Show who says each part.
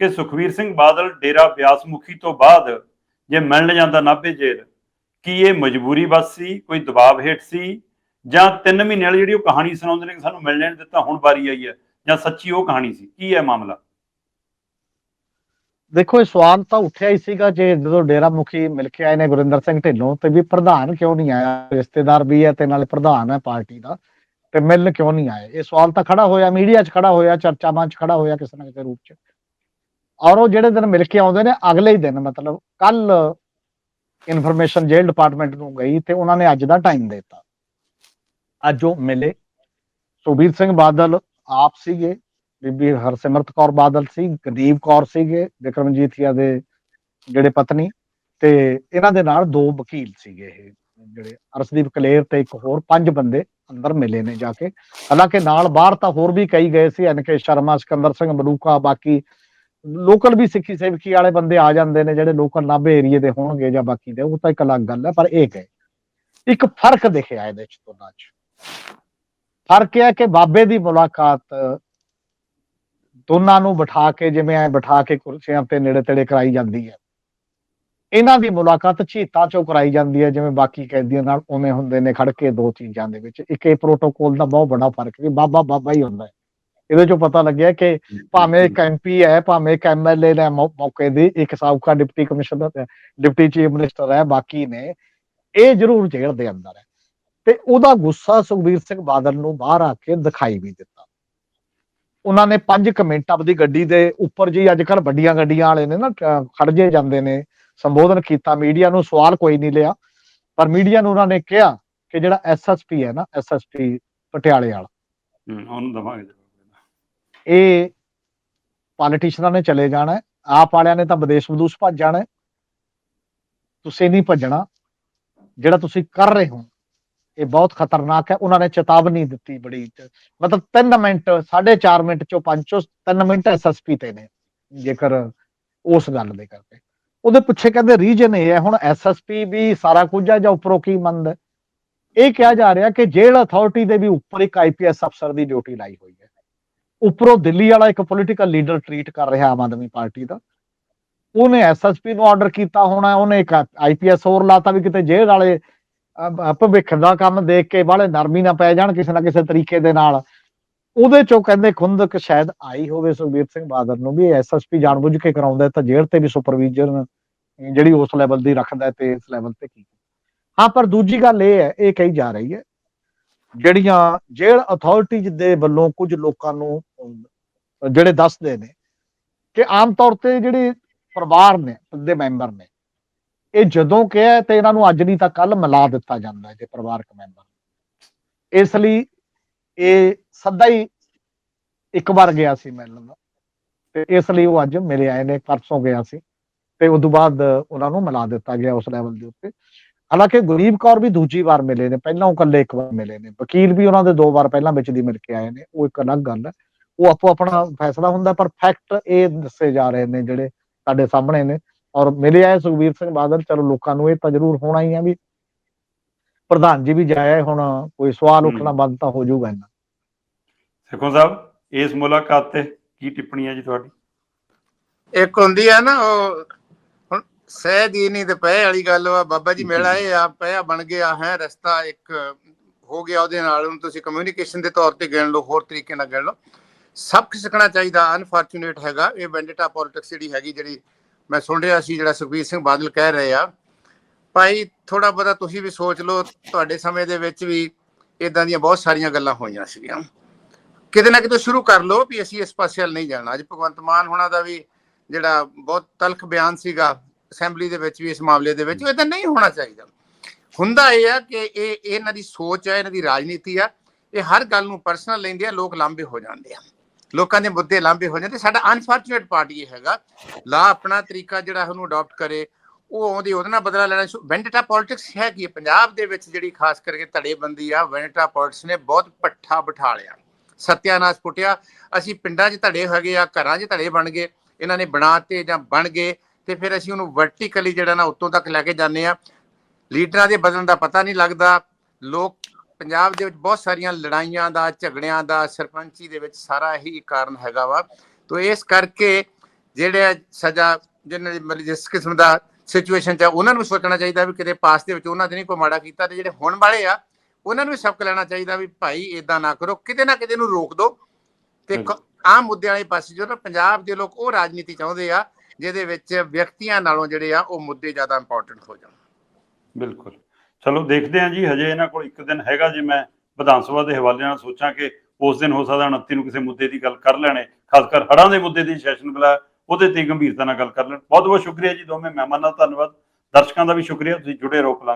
Speaker 1: ਕਿ ਸੁਖਵੀਰ ਸਿੰਘ ਬਾਦਲ ਡੇਰਾ ਬਿਆਸ ਮੁਖੀ ਤੋਂ ਬਾਅਦ ਜੇ ਮਿਲਣ ਜਾਂਦਾ ਨਾਭੇ ਜੇਲ੍ਹ, ਕੀ ਇਹ ਮਜਬੂਰੀ ਬਸ ਸੀ, ਕੋਈ ਦਬਾਅ ਹੇਠ ਸੀ? ਜਾਂ 3 ਮਹੀਨੇ ਵਾਲੀ ਜਿਹੜੀ ਉਹ ਕਹਾਣੀ ਸੁਣਾਉਂਦੇ ਨੇ ਕਿ ਸਾਨੂੰ ਮਿਲਣ ਨਹੀਂ ਦਿੱਤਾ, ਹੁਣ ਵਾਰੀ ਆਈ ਹੈ, ਜਾਂ ਸੱਚੀ ਉਹ ਕਹਾਣੀ ਸੀ, ਕੀ ਹੈ ਮਾਮਲਾ?
Speaker 2: ਦੇਖੋ, ਇਹ ਸਵਾਲ ਤਾਂ ਉੱਠਿਆ ਹੀ ਸੀਗਾ ਜੇ ਜਦੋਂ ਡੇਰਾ ਮੁਖੀ ਮਿਲ ਕੇ ਆਏ ਨੇ ਗੁਰਿੰਦਰ ਸਿੰਘ ਢਿੱਲੋਂ, ਤੇ ਵੀ ਪ੍ਰਧਾਨ ਕਿਉਂ ਨਹੀਂ ਆਇਆ? ਰਿਸ਼ਤੇਦਾਰ ਵੀ ਹੈ ਤੇ ਨਾਲੇ ਪ੍ਰਧਾਨ ਹੈ ਪਾਰਟੀ ਦਾ, ਤੇ ਮਿਲਣ ਕਿਉਂ ਨਹੀਂ ਆਏ? ਇਹ ਸਵਾਲ ਤਾਂ ਖੜਾ ਹੋਇਆ, ਮੀਡੀਆ 'ਚ ਖੜਾ ਹੋਇਆ, ਚਰਚਾਵਾਂ 'ਚ ਖੜਾ ਹੋਇਆ ਕਿਸੇ ਨਾ ਕਿਸੇ ਰੂਪ 'ਚ। ਔਰ ਉਹ ਜਿਹੜੇ ਦਿਨ ਮਿਲ ਕੇ ਆਉਂਦੇ ਨੇ, ਅਗਲੇ ਹੀ ਦਿਨ, ਮਤਲਬ ਕੱਲ ਇਨਫੋਰਮੇਸ਼ਨ ਜੇਲ੍ਹ ਡਿਪਾਰਟਮੈਂਟ ਨੂੰ ਗਈ ਤੇ ਉਹਨਾਂ ਨੇ ਅੱਜ ਦਾ ਟਾਈਮ ਦਿੱਤਾ। ਅੱਜ ਉਹ ਮਿਲੇ। ਸੁਖਬੀਰ ਸਿੰਘ ਬਾਦਲ ਆਪ ਸੀਗੇ, ਬੀਬੀ ਹਰਸਿਮਰਤ ਕੌਰ ਬਾਦਲ ਸੀ ਗਦੀਪ ਕੌਰ ਸੀਗੇ ਵਿਕਰਮਜੀਤੀਆ ਦੇ ਜਿਹੜੇ ਪਤਨੀ ਤੇ ਇਹਨਾਂ ਦੇ ਨਾਲ ਦੋ ਵਕੀਲ ਸੀਗੇ ਇਹ, ਜਿਹੜੇ ਅਰਸ਼ਦੀਪ ਕਲੇਰ ਤੇ ਇੱਕ ਹੋਰ ਪੰਜ ਬੰਦੇ ਅੰਦਰ ਮਿਲੇ ਨੇ ਜਾ ਕੇ। ਹਾਲਾਂਕਿ ਨਾਲ ਬਾਹਰ ਤਾਂ ਹੋਰ ਵੀ ਕਈ ਗਏ ਸੀ ਐਨਕੇ ਸ਼ਰਮਾ, ਸਿਕੰਦਰ ਸਿੰਘ ਮਲੂਕਾ ਬਾਕੀ ਲੋਕਲ ਵੀ ਸਿੱਖੀ ਸੇਵਕੀ ਵਾਲੇ ਬੰਦੇ ਆ ਜਾਂਦੇ ਨੇ ਜਿਹੜੇ ਲੋਕਲ ਨਾਭੇ ਏਰੀਏ ਦੇ ਹੋਣਗੇ ਜਾਂ ਬਾਕੀ ਦੇ, ਉਹ ਤਾਂ ਇੱਕ ਅਲੱਗ ਗੱਲ ਹੈ, ਪਰ ਇਹ ਗਏ ਇੱਕ ਫ਼ਰਕ ਦਿਖਿਆ ਇਹਦੇ ਚ ਦੋਨਾਂ ਚ। ਫ਼ਰਕ ਇਹ ਹੈ ਕਿ ਬਾਬੇ ਦੀ ਮੁਲਾਕਾਤ ਦੋਨਾਂ ਨੂੰ ਬਿਠਾ ਕੇ, ਜਿਵੇਂ ਐ ਬਿਠਾ ਕੇ ਕੁਰਸੀਆਂ ਤੇ ਨੇੜੇ ਤੇੜੇ ਕਰਾਈ ਜਾਂਦੀ ਹੈ। ਇਹਨਾਂ ਦੀ ਮੁਲਾਕਾਤ ਝੀਤਾਂ ਚੋਂ ਕਰਾਈ ਜਾਂਦੀ ਹੈ, ਜਿਵੇਂ ਬਾਕੀ ਕੈਦੀਆਂ ਨਾਲ ਉਵੇਂ ਹੁੰਦੇ ਨੇ ਖੜ ਕੇ ਦੋ ਚੀਜ਼ਾਂ ਦੇ ਵਿੱਚ। ਇੱਕ ਇਹ ਪ੍ਰੋਟੋਕੋਲ ਦਾ ਬਹੁਤ ਵੱਡਾ ਫ਼ਰਕ ਹੈ ਬਾਬਾ ਬਾਬਾ ਹੀ ਹੁੰਦਾ ਹੈ। ਇਹਦੇ ਚੋਂ ਪਤਾ ਲੱਗਿਆ ਕਿ ਭਾਵੇਂ ਇੱਕ ਐਮਪੀ ਹੈ ਭਾਵੇਂ ਇੱਕ ਐਮਐਲਏ ਨੇ ਮੌਕੇ ਦੀ ਇੱਕ ਸਾਬਕਾ deputy commissioner deputy chief minister ਹੈ ਬਾਕੀ ਨੇ ਇਹ ਜ਼ਰੂਰ ਜੇਲ੍ਹ ਦੇ ਅੰਦਰ ਹੈ। ਤੇ ਉਹਦਾ ਗੁੱਸਾ ਸੁਖਬੀਰ ਸਿੰਘ ਬਾਦਲ ਨੂੰ ਬਾਹਰ ਆ ਕੇ ਦਿਖਾਈ ਵੀ ਦਿੱਤਾ। ਉਹਨਾਂ ਨੇ 5 ਮਿੰਟ ਆਪਦੀ ਗੱਡੀ ਦੇ ਉੱਪਰ ਜੀ ਅੱਜ ਕੱਲ ਵੱਡੀਆਂ ਗੱਡੀਆਂ ਵਾਲੇ ਨੇ ਨਾ ਖੜ ਜੇ ਜਾਂਦੇ ਨੇ ਸੰਬੋਧਨ ਕੀਤਾ ਮੀਡੀਆ ਨੂੰ ਸਵਾਲ ਕੋਈ ਨਹੀਂ ਲਿਆ ਪਰ ਮੀਡੀਆ ਨੂੰ ਉਹਨਾਂ ਨੇ ਕਿਹਾ ਕਿ ਜਿਹੜਾ ਐਸਐਸਪੀ ਹੈ ਨਾ ਐਸਐਸਪੀ ਪਟਿਆਲੇ ਵਾਲਾ।
Speaker 1: ਹੂੰ, ਉਹਨੂੰ ਦਵਾਂਗੇ।
Speaker 2: ਇਹ ਪੋਲੀਟੀਸ਼ੀਅਨਾਂ ਨੇ ਚਲੇ ਜਾਣਾ ਆਪ ਵਾਲਿਆਂ ਨੇ ਤਾਂ ਵਿਦੇਸ਼ ਵਿਦੂਸ਼ ਭੱਜ ਜਾਣਾ ਤੁਸੀਂ ਨਹੀਂ ਭੱਜਣਾ। ਜਿਹੜਾ ਤੁਸੀਂ ਕਰ ਰਹੇ ਹੋ, ਇਹ ਬਹੁਤ ਖਤਰਨਾਕ ਹੈ। ਉਹਨਾਂ ਨੇ ਚੇਤਾਵਨੀ ਦਿੱਤੀ ਬੜੀ। ਮਤਲਬ 3 ਮਿੰਟ 4.5 ਮਿੰਟ ਚੋਂ 5 ਚੋਂ 3 ਮਿੰਟ ਐਸਐਸਪੀ ਤੇ ਨੇ, ਜੇਕਰ ਉਸ ਗੱਲ ਦੇ ਕਰਕੇ। ਉਹਦੇ ਪਿੱਛੇ ਕਹਿੰਦੇ ਰੀਜਨ ਇਹ ਹੈ, ਹੁਣ ਐਸਐਸਪੀ ਵੀ ਸਾਰਾ ਕੁਝ ਹੈ ਜਾਂ ਉੱਪਰੋਂ ਕੀ ਮੰਦ ਹੈ? ਇਹ ਕਿਹਾ ਜਾ ਰਿਹਾ ਕਿ ਜੇਲ੍ਹ ਅਥਾਰਟੀ ਦੇ ਵੀ ਉੱਪਰ ਇੱਕ ਆਈਪੀਐਸ ਅਫਸਰ ਦੀ ਡਿਊਟੀ ਲਾਈ ਹੋਈ ਹੈ। ਉੱਪਰੋਂ ਦਿੱਲੀ ਵਾਲਾ ਇੱਕ ਪੋਲੀਟੀਕਲ ਲੀਡਰ ਟਰੀਟ ਕਰ ਰਿਹਾ ਆਮ ਆਦਮੀ ਪਾਰਟੀ ਦਾ। ਉਹਨੇ ਐਸਐਸਪੀ ਨੂੰ ਆਰਡਰ ਕੀਤਾ ਹੋਣਾ, ਉਹਨੇ ਇੱਕ ਆਈਪੀਐਸ ਹੋਰ ਲਾਤਾ ਵੀ ਕਿਤੇ ਜੇਲ੍ਹ ਵਾਲੇ ਭਵਿੱਖ ਦਾ ਕੰਮ ਦੇਖ ਕੇ ਬਾਹਲੇ ਨਰਮੀ ਨਾ ਪੈ ਜਾਣ ਕਿਸੇ ਨਾ ਕਿਸੇ ਤਰੀਕੇ ਦੇ ਨਾਲ। ਉਹਦੇ ਚੋਂ ਕਹਿੰਦੇ ਖੁੰਦਕ ਸ਼ਾਇਦ ਆਈ ਹੋਵੇ ਸੁਖਬੀਰ ਸਿੰਘ ਬਾਦਲ ਨੂੰ ਵੀ ਐਸਐਸਪੀ ਜਾਣਬੁੱਝ ਕੇ ਕਰਾਉਂਦਾ ਤਾਂ ਜੇਲ੍ਹ ਤੇ ਵੀ ਸੁਪਰਵੀਜ਼ਨ ਜਿਹੜੀ ਉਸ ਲੈਵਲ ਦੀ ਰੱਖਦਾ ਤੇ ਇਸ ਲੈਵਲ ਤੇ ਕੀ। ਹਾਂ, ਪਰ ਦੂਜੀ ਗੱਲ ਇਹ ਹੈ, ਇਹ ਕਹੀ ਜਾ ਰਹੀ ਹੈ ਜਿਹੜੀਆਂ ਜੇਲ੍ਹ ਅਥਾਰਟੀਜ਼ ਦੇ ਵੱਲੋਂ ਕੁਝ ਲੋਕਾਂ ਨੂੰ ਜਿਹੜੇ ਦੱਸਦੇ ਨੇ ਕਿ ਆਮ ਤੌਰ ਤੇ ਜਿਹੜੇ ਪਰਿਵਾਰ ਨੇ, ਦੇ ਮੈਂਬਰ ਨੇ, ਇਹ ਜਦੋਂ ਕਿਹਾ ਤੇ ਇਹਨਾਂ ਨੂੰ ਅੱਜ ਨਹੀਂ ਤਾਂ ਕੱਲ ਮਿਲਾ ਦਿੱਤਾ ਜਾਂਦਾ ਹੈ ਜੇ ਪਰਿਵਾਰਕ ਮੈਂਬਰ। ਇਸ ਲਈ ਇਹ ਸਦਾ ਹੀ ਇੱਕ ਵਾਰ ਗਿਆ ਸੀ ਮਿਲਣ ਤੇ ਇਸ ਲਈ ਉਹ ਅੱਜ ਮਿਲੇ ਆਏ ਨੇ, ਪਰਸੋਂ ਗਿਆ ਸੀ ਤੇ ਉਸ ਤੋਂ ਬਾਅਦ ਉਹਨਾਂ ਨੂੰ ਮਿਲਾ ਦਿੱਤਾ ਗਿਆ ਉਸ ਲੈਵਲ ਦੇ ਉੱਤੇ। ਹਾਲਾਂਕਿ ਗੁਰੀਬ ਕੌਰ ਵੀ ਦੂਜੀ ਵਾਰ ਮਿਲੇ ਨੇ ਪਹਿਲਾਂ ਉਹ ਇਕੱਲੇ ਇੱਕ ਵਾਰ ਮਿਲੇ ਨੇ। ਵਕੀਲ ਵੀ ਉਹਨਾਂ ਦੇ ਦੋ ਵਾਰ ਪਹਿਲਾਂ ਵਿੱਚ ਦੀ ਮਿਲ ਕੇ ਆਏ ਨੇ ਉਹ ਇੱਕ ਅਲੱਗ ਗੱਲ ਹੈ। ਉਹ ਆਪੋ ਆਪਣਾ ਫੈਸਲਾ ਹੁੰਦਾ ਪਰ ਫੈਕਟ ਇਹ ਦੱਸੇ ਜਾ ਰਹੇ ਨੇ ਜਿਹੜੇ ਸਾਡੇ ਸਾਹਮਣੇ ਨੇ। ਔਰ ਮਿਲੇ ਆਏ ਸੁਖਬੀਰ ਸਿੰਘ ਬਾਦਲ ਚਲੋ ਲੋਕਾਂ ਨੂੰ ਇਹ ਤਾਂ ਜ਼ਰੂਰ ਹੋਣਾ ਹੀ ਆ ਵੀ ਪ੍ਰਧਾਨ ਜੀ ਵੀ ਜਾਇਆ ਹੁਣ ਕੋਈ ਸਵਾਲ। ਉੱਠਣਾ ਬੰਦ ਤਾਂ ਹੋ ਜਾਊਗਾ ਇਹਨਾਂ
Speaker 1: ਸਿੱਖੋ ਸਾਹਿਬ ਇਸ ਮੁਲਾਕਾਤ ਤੇ ਕੀ ਟਿੱਪਣੀ ਹੈ ਜੀ ਤੁਹਾਡੀ?
Speaker 3: ਇੱਕ ਹੁੰਦੀ ਆ ਨਾ ਉਹ ਸਹਿ ਦੀ ਨਹੀਂ ਤੇ ਪਏ ਵਾਲੀ ਗੱਲ ਵਾ। ਬਾਬਾ ਜੀ ਮਿਲ ਆਏ ਆ ਪਿਆ ਬਣ ਗਿਆ ਹੈ ਰਸਤਾ ਇੱਕ ਹੋ ਗਿਆ ਉਹਦੇ ਨਾਲ। ਹੁਣ ਤੁਸੀਂ ਕਮਿਊਨੀਕੇਸ਼ਨ ਦੇ ਤੌਰ ਤੇ ਗਿਣ ਲਓ ਹੋਰ ਤਰੀਕੇ ਨਾਲ ਗਿਣ ਲਓ। ਸਭ ਕੁਝ ਸਿੱਖਣਾ ਚਾਹੀਦਾ ਅਨਫੋਰਚੂਨੇਟ ਹੈਗਾ। ਇਹ ਵੈਂਡੇਟਾ ਪੋਲਿਟਿਕਸ ਜਿਹੜੀ ਹੈਗੀ ਜਿਹੜੀ ਮੈਂ ਸੁਣ ਰਿਹਾ ਸੀ ਜਿਹੜਾ ਸੁਖਬੀਰ ਸਿੰਘ ਬਾਦਲ ਕਹਿ ਰਹੇ ਆ। ਭਾਈ ਥੋੜਾ ਬਹੁਤਾ ਤੁਸੀਂ ਵੀ ਸੋਚ ਲਓ ਤੁਹਾਡੇ ਸਮੇਂ ਦੇ ਵਿੱਚ ਵੀ ਇਦਾਂ ਦੀਆਂ ਬਹੁਤ ਸਾਰੀਆਂ ਗੱਲਾਂ ਹੋਈਆਂ ਸੀਗੀਆਂ। ਕਿਤੇ ਨਾ ਕਿਤੇ ਸ਼ੁਰੂ ਕਰ ਲਓ ਵੀ ਅਸੀਂ ਇਸ ਪਾਸੇ ਵੱਲ ਨਹੀਂ ਜਾਣਾ। ਅੱਜ ਭਗਵੰਤ ਮਾਨ ਹੋਣਾ ਦਾ ਵੀ ਜਿਹੜਾ ਬਹੁਤ ਤਲਖ ਬਿਆਨ ਸੀਗਾ ਅਸੈਂਬਲੀ ਦੇ ਵਿੱਚ ਵੀ, ਇਸ ਮਾਮਲੇ ਦੇ ਵਿੱਚ ਇਹ ਤਾਂ ਨਹੀਂ ਹੋਣਾ ਚਾਹੀਦਾ। ਹੁੰਦਾ ਇਹ ਆ ਕਿ ਇਹ ਇਹਨਾਂ ਦੀ ਸੋਚ ਹੈ ਇਹਨਾਂ ਦੀ ਰਾਜਨੀਤੀ ਆ, ਇਹ ਹਰ ਗੱਲ ਨੂੰ ਪਰਸਨਲ ਲੈਂਦੇ ਆ, ਲੋਕ ਲਾਂਬੇ ਹੋ ਜਾਂਦੇ ਆ। ਲੋਕਾਂ ਦੇ ਮੁੱਦੇ ਲਾਂਬੇ ਹੋ ਜਾਂਦੇ। ਸਾਡਾ ਅਨਫੋਰਚੂਨੇਟ ਪਾਰਟੀ ਇਹ ਹੈਗਾ। ਲਾ ਆਪਣਾ ਤਰੀਕਾ ਜਿਹੜਾ ਉਹਨੂੰ ਅਡਾਪਟ ਕਰੇ, ਉਹ ਆਉਂਦੀ ਉਹਦੇ ਨਾਲ ਬਦਲਾ ਲੈਣਾ ਵੈਂਡੇਟਾ ਪੋਲਿਟਿਕਸ ਹੈ ਕੀ? ਪੰਜਾਬ ਦੇ ਵਿੱਚ ਜਿਹੜੀ ਖਾਸ ਕਰਕੇ ਧੜੇਬੰਦੀ ਆ ਵੈਂਡੇਟਾ ਪੋਲਿਟਿਕਸ ਨੇ ਬਹੁਤ ਪੱਠਾ ਬਿਠਾ ਲਿਆ। ਸਤਿਆਨਾਸ਼ ਪੁੱਟਿਆ। ਅਸੀਂ ਪਿੰਡਾਂ 'ਚ ਧੜੇ ਹੈਗੇ ਆ, ਘਰਾਂ 'ਚ ਧੜੇ ਬਣ ਗਏ। ਇਹਨਾਂ ਨੇ ਬਣਾਤੇ ਜਾਂ ਬਣ ਗਏ। ਤੇ ਫਿਰ ਅਸੀਂ ਉਹਨੂੰ ਵਰਟੀਕਲੀ ਜਿਹੜਾ ਨਾ ਉੱਤੋਂ ਤੱਕ ਲੈ ਕੇ ਜਾਂਦੇ ਆ ਲੀਡਰਾਂ ਦੇ ਬਦਲਣ ਦਾ ਪਤਾ ਨਹੀਂ ਲੱਗਦਾ। ਲੋਕ ਪੰਜਾਬ ਦੇ ਵਿੱਚ ਬਹੁਤ ਸਾਰੀਆਂ ਲੜਾਈਆਂ ਦਾ ਝਗੜਿਆਂ ਦਾ ਸਰਪੰਚੀ ਦੇ ਵਿੱਚ ਸਾਰਾ ਇਹੀ ਕਾਰਨ ਹੈਗਾ ਵਾ। ਤੋ ਇਸ ਕਰਕੇ ਜਿਹੜੇ ਸਜ਼ਾ ਜਿਹਨਾਂ ਜਿਸ ਕਿਸਮ ਦਾ ਸਿਚੁਏਸ਼ਨ ਚ ਉਹਨਾਂ ਨੂੰ ਸੋਚਣਾ ਚਾਹੀਦਾ ਵੀ ਕਿਤੇ ਪਾਸ ਦੇ ਵਿੱਚ ਉਹਨਾਂ ਦੇ ਨਹੀਂ ਕੋਈ ਮਾੜਾ ਕੀਤਾ ਤੇ ਜਿਹੜੇ ਹੁਣ ਵਾਲੇ ਆ ਉਹਨਾਂ ਨੂੰ ਵੀ ਸਬਕ ਲੈਣਾ ਚਾਹੀਦਾ ਵੀ ਭਾਈ ਇਦਾਂ ਨਾ ਕਰੋ ਕਿਤੇ ਨਾ ਕਿਤੇ ਨੂੰ ਰੋਕ ਦਿਓ ਤੇ ਆਮ ਮੁੱਦਿਆਂ ਵਾਲੇ ਪਾਸੇ ਜੋ ਨਾ ਪੰਜਾਬ ਦੇ ਲੋਕ ਉਹ ਰਾਜਨੀਤੀ ਚਾਹੁੰਦੇ ਆ ਜਿਹਦੇ ਵਿੱਚ ਵਿਅਕਤੀਆਂ ਨਾਲੋਂ ਜਿਹੜੇ ਆ ਉਹ ਮੁੱਦੇ ਜ਼ਿਆਦਾ ਇੰਪੋਰਟੈਂਟ ਹੋ ਜਾਣ।
Speaker 1: ਬਿਲਕੁਲ। ਚਲੋ ਦੇਖਦੇ ਹਾਂ ਜੀ, ਹਜੇ ਇਹਨਾਂ ਕੋਲ ਇੱਕ ਦਿਨ ਹੈਗਾ ਜੇ ਮੈਂ ਵਿਧਾਨ ਸਭਾ ਦੇ ਹਵਾਲੇ ਨਾਲ ਸੋਚਾਂ ਕਿ ਉਸ ਦਿਨ ਹੋ ਸਕਦਾ 29 ਨੂੰ ਕਿਸੇ ਮੁੱਦੇ ਦੀ ਗੱਲ ਕਰ ਲੈਣੇ ਖਾਸ ਕਰ ਹੜ੍ਹਾਂ ਦੇ ਮੁੱਦੇ ਦੀ ਸੈਸ਼ਨ ਬੁਲਾਇਆ, ਉਹਦੇ ਤੇ ਗੰਭੀਰਤਾ ਨਾਲ ਗੱਲ ਕਰ ਲੈਣ। ਬਹੁਤ ਬਹੁਤ ਸ਼ੁਕਰੀਆ ਜੀ ਦੋਵੇਂ ਮਹਿਮਾਨਾਂ ਦਾ ਧੰਨਵਾਦ। ਦਰਸ਼ਕਾਂ ਦਾ ਵੀ ਸ਼ੁਕਰੀਆ, ਤੁਸੀਂ ਜੁੜੇ ਰਹੋ ਪਲੰਗ